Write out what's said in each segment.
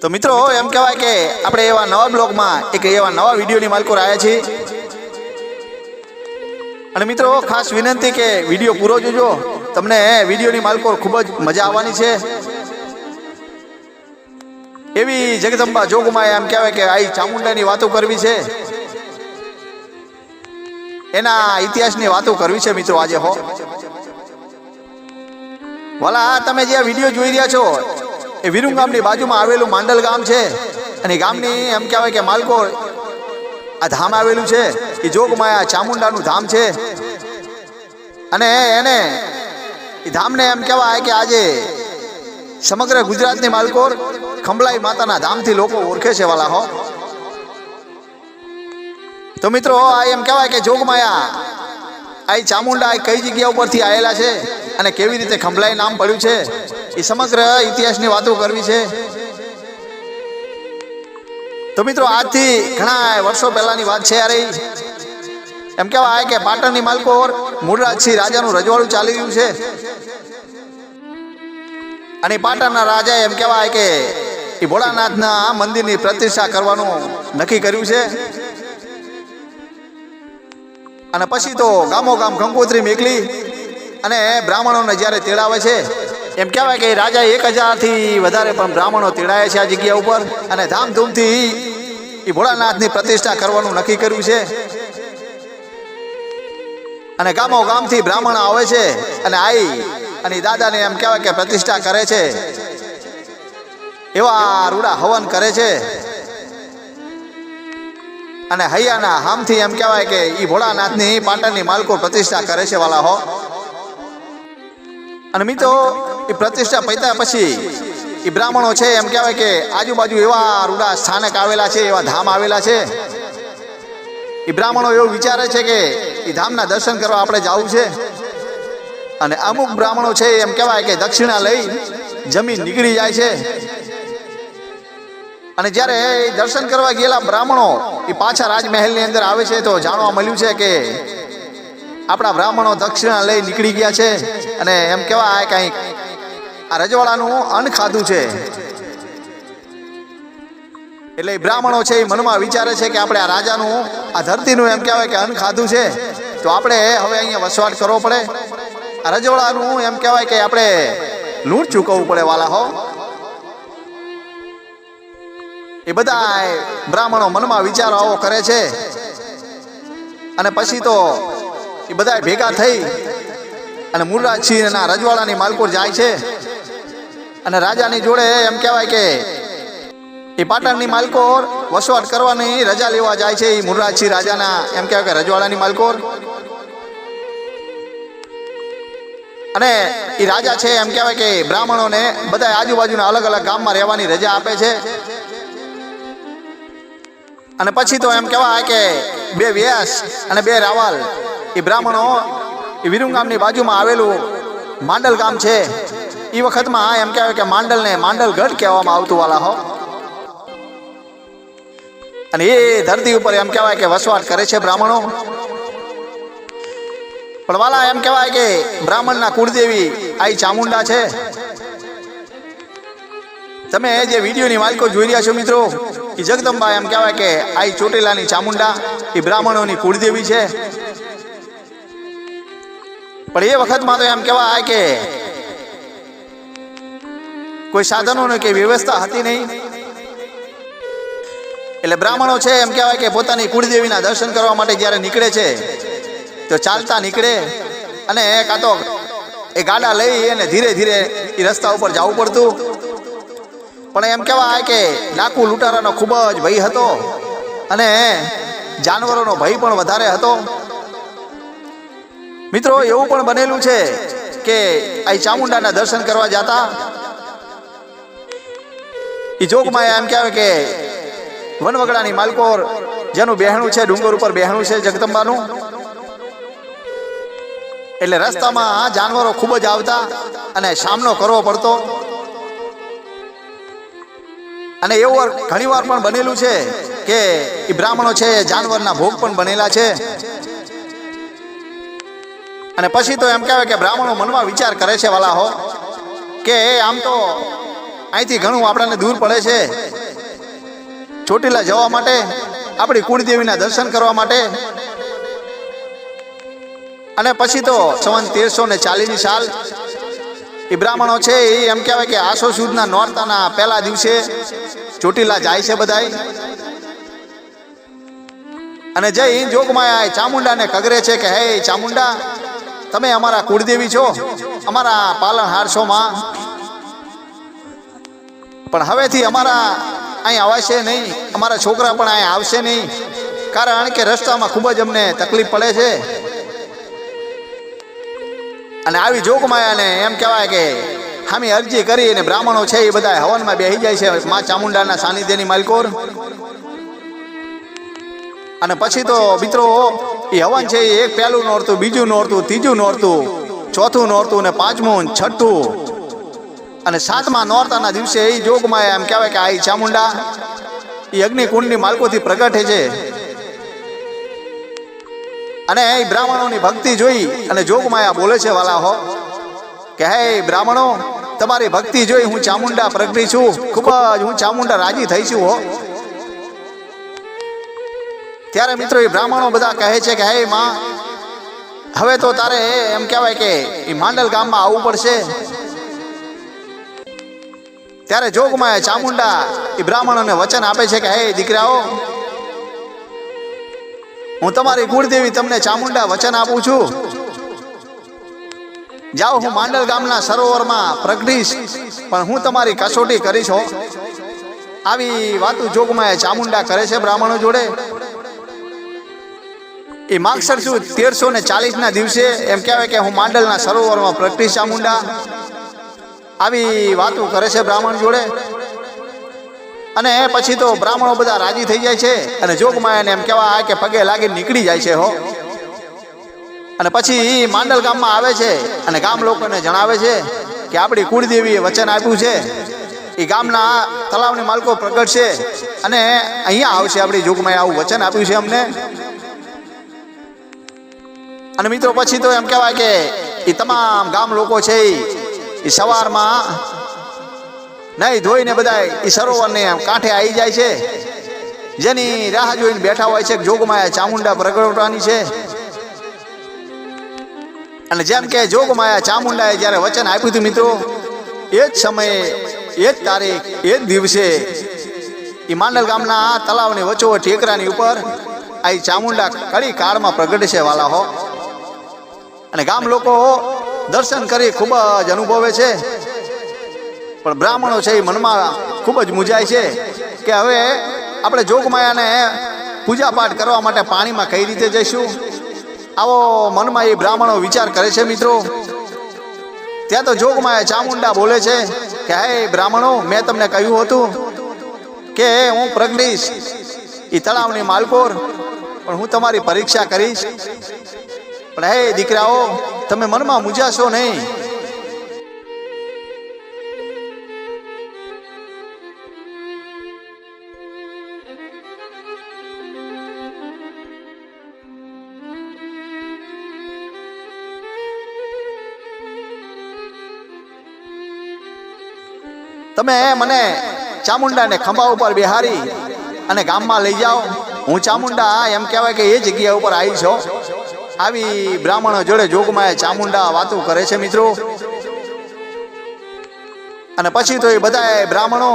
તો મિત્રો, એમ કહેવાય કે આપણે એવા નવા બ્લોગમાં એક એવા નવા વિડીયોની માલકો રહ્યા છીએ. અને મિત્રો, ખાસ વિનંતી કે વીડિયો પૂરો જોજો. તમને વિડીયોની માલકો ખૂબ જ મજા આવવાની છે. એવી જગદંબા જોગમાં એમ કહેવાય કે આ ચામુંડાની વાતો કરવી છે. એના ઇતિહાસની વાતો કરવી છે મિત્રો આજે હો. વાલા તમે જે વીડિયો જોઈ રહ્યા છો એ વિરુમ ગામની બાજુમાં આવેલું માંડલ ગામ છે. અને ગામની એમ કહેવાય કે માલકો આ ધામ આવેલું છે. એ જોગમાયા ચામુંડાનું ધામ છે. અને એને એ ધામને એમ કહેવાય કે આજે સમગ્ર ગુજરાતની માલકોર ખંભલાઈ માતાના ધામથી લોકો ઓળખે છે વાલા હો. તો મિત્રો, આ એમ કહેવાય કે જોગમાયા આ ચામુંડા કઈ જગ્યા ઉપરથી આવેલા છે અને કેવી રીતે ખંભલાઈ નામ પડ્યું છે? એ સમગ્ર ઇતિહાસની વાતો કરવી છે. તો મિત્રો, આજથી ઘણા વર્ષો પહેલાની વાત છે યાર એમ કહેવાય કે પાટણની માલકોર મૂળરાજસિંહ રાજાનું રજવાડું ચાલી રહ્યું છે. અને પાટણના રાજાએ એમ કહેવાય કે એ ભોળાનાથના મંદિરની પ્રતિષ્ઠા કરવાનું નક્કી કર્યું છે. અને પછી તો ગામો ગામ કંકોત્રી મેકલી અને બ્રાહ્મણોને જ્યારે તેડાવે છે એમ કહેવાય કે રાજા એક હજારથી વધારે પણ બ્રાહ્મણો તેડાય છે આ જગ્યા ઉપર. અને ધામધૂમથી એ ભોળાનાથની પ્રતિષ્ઠા કરવાનું નક્કી કર્યું છે. અને ગામો ગામથી બ્રાહ્મણ આવે છે અને આઈ અને દાદાને એમ કહેવાય કે પ્રતિષ્ઠા કરે છે. એવા રૂડા હવન કરે છે. અને હૈયાના હામથી એમ કહેવાય કે એ ભોળાનાથની પાટણની માલકો પ્રતિષ્ઠા કરે છે વાલા હો. અને મિત્રો એ પ્રતિષ્ઠા પૈતા પછી એ બ્રાહ્મણો છે, એમ કહેવાય કે આજુબાજુ એવા રૂડા સ્થાનક આવેલા છે, એવા ધામ આવેલા છે. એ બ્રાહ્મણો એવું વિચારે છે કે એ ધામના દર્શન કરવા આપણે જવું છે. અને અમુક બ્રાહ્મણો છે, એમ કહેવાય કે દક્ષિણા લઈ જમીન નીકળી જાય છે. અને જ્યારે એ દર્શન કરવા ગયેલા બ્રાહ્મણો એ પાછા રાજમહેલની અંદર આવે છે, તો જાણવા મળ્યું છે કે આપણા બ્રાહ્મણો દક્ષિણા લઈ નીકળી ગયા છે. અને એમ કહેવાય કંઈક આ રજવાડાનું અન્ન ખાધું છે. એટલે બ્રાહ્મણો છે એ મનમાં વિચારે છે કે આપણે આ રાજાનું, આ ધરતીનું એમ કહેવાય કે અન્ન ખાધું છે. તો આપણે હવે અહીંયા વસવાટ કરવો પડે. આ રજવાડાનું એમ કહેવાય કે આપણે લૂંટ ચૂકવવું પડે વાલા હો. એ બધા બ્રાહ્મણો મનમાં વિચારો આવો કરે છે. અને પછી તો એ બધા ભેગા થઈ અને મુરરાજસિંહના રજવાડાની માલકોર જાય છે. અને રાજાની જોડે એમ કહેવાય કે એ પાટણની માલકોર વસવાટ કરવાની રજા લેવા જાય છે એ મુરરાજસિંહ રાજાના. એમ કહેવાય કે રજવાડાની માલકોર. અને એ રાજા છે, એમ કહેવાય કે બ્રાહ્મણોને બધા આજુબાજુના અલગ અલગ ગામમાં રહેવાની રજા આપે છે. અને પછી તો એમ કહેવાય કે બે વ્યાસ અને બે રાવલ. એ બ્રાહ્મણો એ વિરુંગ ગામની બાજુમાં આવેલું માંડલ ગામ છે. એ વખતમાં એમ કહેવાય કે માંડલને માંડલગઢ કહેવામાં આવતું વાલા હો. અને એ ધરતી ઉપર એમ કહેવાય કે વસવાટ કરે છે બ્રાહ્મણો. પણ વાલા એમ કહેવાય કે બ્રાહ્મણના કુળદેવી આઈ ચામુંડા છે. તમે જે વિડીયોની માલિકો જોઈ રહ્યા છો મિત્રો એ જગદંબા એમ કહેવાય કે આઈ ચોટીલાની ચામુંડા એ બ્રાહ્મણોની કુળદેવી છે. પણ એ વખતમાં તો એમ કહેવાય કે કોઈ સાધનોની કે વ્યવસ્થા હતી નહીં. એટલે બ્રાહ્મણો છે, એમ કહેવાય કે પોતાની કુળદેવીના દર્શન કરવા માટે જ્યારે નીકળે છે, તો ચાલતા નીકળે અને કાં તો એ ગાડા લઈ અને ધીરે ધીરે એ રસ્તા ઉપર જવું પડતું. પણ એમ કહેવાય કે ડાકુ લૂંટારાનો ખૂબ જ ભય હતો અને જાનવરોનો ભય પણ વધારે હતો. મિત્રો, એવું પણ બનેલું છે કે આ ચામુંડાના દર્શન કરવા જતા એ જોગમાં એમ કહેવાય કે વનવગડાની માલકોર, જેનું બહેણું છે, ડુંગર ઉપર બહેણું છે જગદંબાનું. એટલે રસ્તામાં જાનવરો ખૂબ જ આવતા અને સામનો કરવો પડતો. અને એવું ઘણીવાર પણ બનેલું છે કે એ બ્રાહ્મણો છે જાનવરના ભોગ પણ બનેલા છે. અને પછી તો એમ કહેવાય કે બ્રાહ્મણો મનમાં વિચાર કરે છે વાલા હો કે આમ તો અહીંથી ઘણું આપણને દૂર પડે છે. ચોટીલા જવા માટે, આપણી કુળદેવીના દર્શન કરવા માટે. અને પછી તો સવન તેરસો ને ચાલીસની સાલ. એ બ્રાહ્મણો છે એ એમ કહેવાય કે આસો સુદના નોરતાના પહેલા દિવસે ચોટીલા જાય છે બધાય. અને જય જોગમાયા ચામુંડાને કગરે છે કે, હે ચામુંડા, તમે અમારા કુળદેવી છો? અમારા પાલનહાર છો માં. પણ હવેથી અમારા અહીં આવશે નહીં. અમારા છોકરા પણ અહીં આવશે નહીં. કારણ કે રસ્તામાં ખૂબ જ અમને તકલીફ પડે છે. અને આવી જોગમાયાને એમ કહેવાય કે હામી અરજી કરી અને બ્રાહ્મણો છે એ બધા હવનમાં બેસી જાય છે મા ચામુંડાના સાનિધ્યની માલકોર. અને પછી તો મિત્રો એ હવન છે એ એક પહેલું નોરતું, બીજું નોરતું, ત્રીજું નોરતું, ચોથું નોરતું ને પાંચમું છઠ્ઠું. અને સાતમા નોરતાના દિવસે એ જોગમાં એમ કહેવાય કે આ ચામુંડા એ અગ્નિકુંડની માલકોથી પ્રગટે છે. અને એ બ્રાહ્મણોની ભક્તિ જોઈ અને જોગમાયા બોલે છે, વાલા હો, કે હે બ્રાહ્મણો, તમારી ભક્તિ જોઈ હું ચામુંડા પ્રગટી છું. ખૂબ જ હું ચામુંડા રાજી થઈ છું, હો. ત્યારે મિત્રો એ બ્રાહ્મણો બધા કહે છે કે, હે માં, હવે તો તારે એમ કહેવાય કે એ માંડલ ગામમાં આવવું પડશે. ત્યારે જોગમાં ચામુંડા એ બ્રાહ્મણોને વચન આપે છે કે હે દીકરાઓ હું તમારી કુળદેવી તમને ચામુંડા વચન આપું છું. જાઓ હું માંડલ ગામના સરોવરમાં પ્રગટીશ પણ હું તમારી કસોટી કરીશ હો. આવી વાતો જોગમાં ચામુંડા કરે છે બ્રાહ્મણો જોડે. એ માગસર શું તેરસો ને ચાલીસ ના દિવસે એમ કહેવાય કે હું માંડલના સરોવરમાં પ્રગટીશ ચામુંડા. આવી વાતો કરે છે બ્રાહ્મણ જોડે. અને પછી તો બ્રાહ્મણો બધા રાજી થઈ જાય છે અને જોગમાયાને એમ કહેવાય કે પગે લાગીને નીકળી જાય છે હો. અને પછી માંડલ ગામમાં આવે છે અને ગામ લોકોને જણાવે છે કે આપણી કુળદેવીએ વચન આપ્યું છે. એ ગામના તલાવની માલકો પ્રગટ છે અને અહીંયા આવશે આપણી જોગમાએ આવું વચન આપ્યું છે અમને. અને મિત્રો પછી તો એમ કહેવાય કે એ તમામ ગામ લોકો છે એ સવારમાં નહીં ધોઈને બધા એ સરોવરને કાંઠે આવી જાય છે. જેની રાહ જોઈને બેઠા હોય છે જોગમાયા ચામુંડા પ્રગટવાની છે. અને જેમ કે જોગમાયા ચામુંડાએ જ્યારે વચન આપ્યું હતું મિત્રો, એ જ સમયે, એ જ તારીખ, એ જ દિવસે એ માંડલ ગામના તલાવની વચ્ચો ઠેકરાની ઉપર આ ચામુંડા કડી કાળમાં પ્રગટે છે વાલા હો. અને ગામ લોકો દર્શન કરી ખૂબ જ અનુભવે છે. પણ બ્રાહ્મણો છે એ મનમાં ખૂબ જ મૂંઝાય છે કે હવે આપણે જોગમાયાને પૂજા પાઠ કરવા માટે પાણીમાં કઈ રીતે જઈશું? આવો મનમાં એ બ્રાહ્મણો વિચાર કરે છે મિત્રો. ત્યાં તો જોગમાયા ચામુંડા બોલે છે કે, હે બ્રાહ્મણો, મેં તમને કહ્યું હતું કે હું પ્રજ્ઞીશ એ તળાવની માલકોર પણ હું તમારી પરીક્ષા કરીશ. પણ હે દીકરાઓ તમે મનમાં મૂંઝાશો નહીં. તમે મને ચામુંડાને ખંભા ઉપર બિહારી અને ગામમાં લઈ જાઓ. હું ચામુંડા, એમ કહેવાય કે એ જગ્યા ઉપર આવી છો આવી બ્રાહ્મણો જોડે જોગમાએ ચામુંડા વાતો કરે છે મિત્રો. અને પછી તો એ બધા બ્રાહ્મણો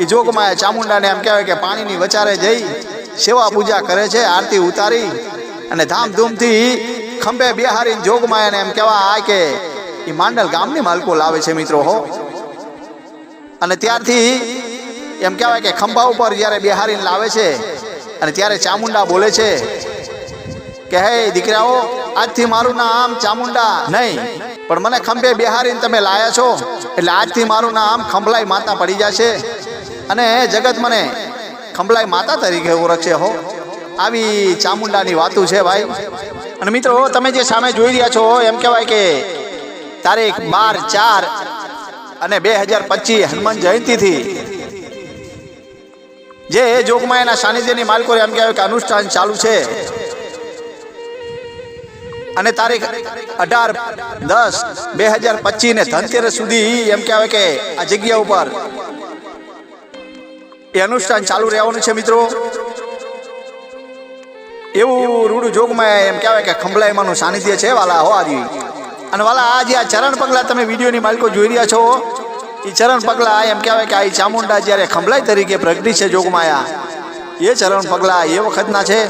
એ જોગમાએ ચામુંડાને એમ કહેવાય કે પાણીની વચારે જઈ સેવા પૂજા કરે છે, આરતી ઉતારી અને ધામધૂમથી ખંભે બિહારીને જોગમાયાને એમ કહેવાય કે એ માંડલ ગામની માલકો લાવે છે મિત્રો હો. અને ત્યારથી એમ કહેવાય કે ખંભા ઉપર જ્યારે બિહારીને લાવે છે અને ત્યારે ચામુંડા બોલે છે કે, હે દીકરાઓ, આજથી મારું નામ ચામુંડા નહીં, પણ મને ખંભે બિહારીને તમે લાયા છો. એટલે આજથી મારું નામ ખંભલાઈ માતા પડી જશે. અને જગત મને, ખંભલાઈ માતા તરીકે ઓળખશે હો. આવી ચામુંડાની વાતું છે ભાઈ. અને મિત્રો, તમે જે સામે જોઈ રહ્યા છો, એમ કહેવાય કે તારીખ બાર ચાર અને બે હજાર પચીસ હનુમાન જયંતિથી જે જોગમાયાના સાનિધ્યની માલકોરે એમ કહેવાય કે અનુષ્ઠાન ચાલુ છે. અને તારીખ અઢાર દસ બે હજાર પચીસ ને ધનતેરસ સુધી એમ કહેવાય કે આ જગ્યા ઉપર એ અનુષ્ઠાન ચાલુ રહેવાનું છે મિત્રો. એવું રૂડું જોગમાં એમ કહેવાય કે ખંભલાઈમાનું સાનિધ્ય છે વાલા હો આજી અને વાલા, આ જે આ ચરણ પગલા તમે વિડીયોની માલિકો જોઈ રહ્યા છો એ ચરણ પગલા એમ કહેવાય કે આ ચામુંડા જ્યારે ખંભલાઈ તરીકે પ્રગટી છે જોગમાયા એ ચરણ પગલા એ વખતના છે.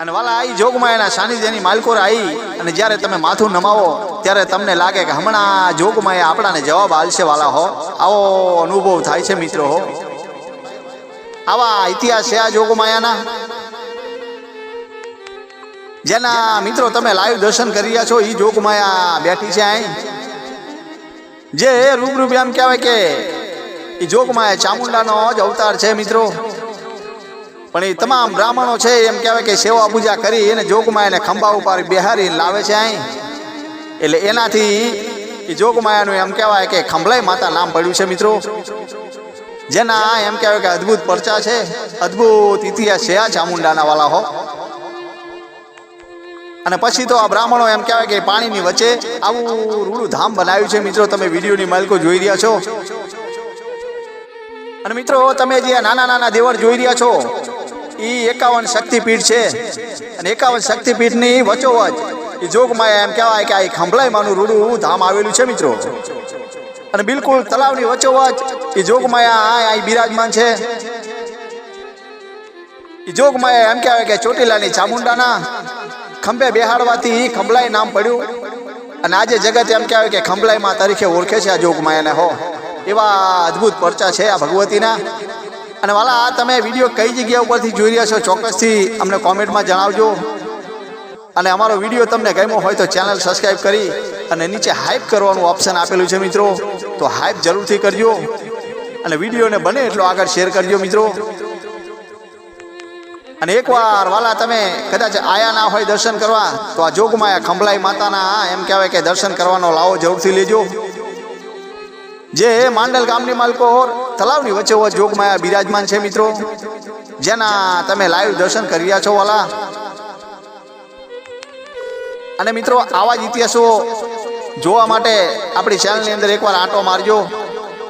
અને વાલા આ જોગમાં એના સાનિધ્યની માલકોર આવી અને જ્યારે તમે માથું નમાવો, ત્યારે તમને લાગે કે હમણાં જોગમાયા આપણાને જવાબ આલશે વાલા હો. આવો અનુભવ થાય છે મિત્રો હો. આવા ઇતિહાસ છે આ જોગમાયાના જેના મિત્રો તમે લાઈવ દર્શન કરી રહ્યા છો એ જોગમાયા બેઠી છે અહીં જે રૂબરૂ એમ કહેવાય કે એ જોગમાયા ચામુંડાનો જ અવતાર છે મિત્રો. પણ એ તમામ બ્રાહ્મણો છે, એમ કહેવાય કે સેવા પૂજા કરી એને જોગમાયાને ખંભા ઉપર બિહારી લાવે છે અહીં. એટલે એનાથી એ જોગમાયાનું એમ કહેવાય કે ખંભલાઈ માતા નામ પડ્યું છે, મિત્રો. જેના એમ કહેવાય કે અદ્ભુત પરચા છે, અદ્ભુત ઇતિહાસ છે આ ચામુંડાના વાલા હો. અને પછી તો આ બ્રાહ્મણો એમ કહેવાય કે પાણીની વચ્ચે આવું રૂડું ધામ બનાવ્યું છે, મિત્રો. તમે વિડીયોની માલિકો જોઈ રહ્યા છો. અને મિત્રો, તમે જે નાના નાના દેવળ જોઈ રહ્યા છો એ એકાવન શક્તિપીઠ છે. અને એકાવન શક્તિપીઠની વચોવચ એ જોગમાયા એમ કહેવાય કે આ ખંભલાઈમાંનું રૂડું ધામ આવેલું છે મિત્રો. અને બિલકુલ તલાવની વચોવચ એ જોગમાયા આ બિરાજમાન છે. એ જોગમાયા એમ કહેવાય કે ચોટીલાની ચામુંડાના ખંભે બેહાડવાથી ખંભલાઈ નામ પડ્યું. અને આજે જગત એમ કહેવાય કે ખંભલાઈમાં તરીકે ઓળખે છે આ જોગમાયાને હો. એવા અદ્ભુત પરચા છે આ ભગવતીના. અને વાલા, આ તમે વીડિયો કઈ જગ્યા ઉપરથી જોઈ રહ્યા છો, ચોક્કસથી અમને કોમેન્ટમાં જણાવજો. અને અમારો વીડિયો તમને ગમ્યો હોય તો ચેનલ સબસ્ક્રાઈબ કરી અને નીચે હાઇપ કરવાનું ઓપ્શન આપેલું છે મિત્રો. તો હાઇપ જરૂરથી કરજો. અને વિડીયોને બને એટલો આગળ શેર કરજો મિત્રો. અને એકવાર વાલા, તમે કદાચ આયા ના હોય દર્શન કરવા, તો આ જોગમાયા ખંભલાઈ માતાના એમ કહેવાય કે દર્શન કરવાનો લાવો જરૂરથી લેજો. જે માંડલ ગામની માલકો તલાવની વચ્ચે જોગમાયા બિરાજમાન છે મિત્રો. જેના તમે લાઈવ દર્શન કરી રહ્યા છો વાલા. અને મિત્રો, આવા જ ઇતિહાસો જોવા માટે આપણી ચેનલની અંદર એકવાર આંટો મારજો.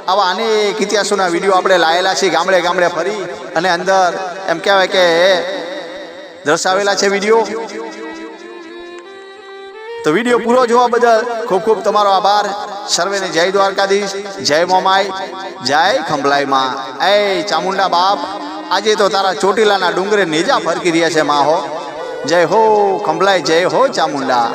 આવા અનેક ઇતિહાસોના વીડિયો આપણે લાયેલા છીએ ગામડે ગામડે ફરી અને અંદર એમ કહેવાય કે દર્શાવેલા છે વીડિયો. તો વીડિયો પૂરો જોવા બદલ ખૂબ ખૂબ તમારો આભાર. સર્વેને જય દ્વારકાધીશ, જય મોમાઈ, જય ખંભલાઈમાં. એ ચામુંડા બાપ, આજે તો તારા ચોટીલાના ડુંગરે નેજા ફરકી રહ્યા છે, માહો. જય હો ખંભલાઈ, જય હો ચામુંડા.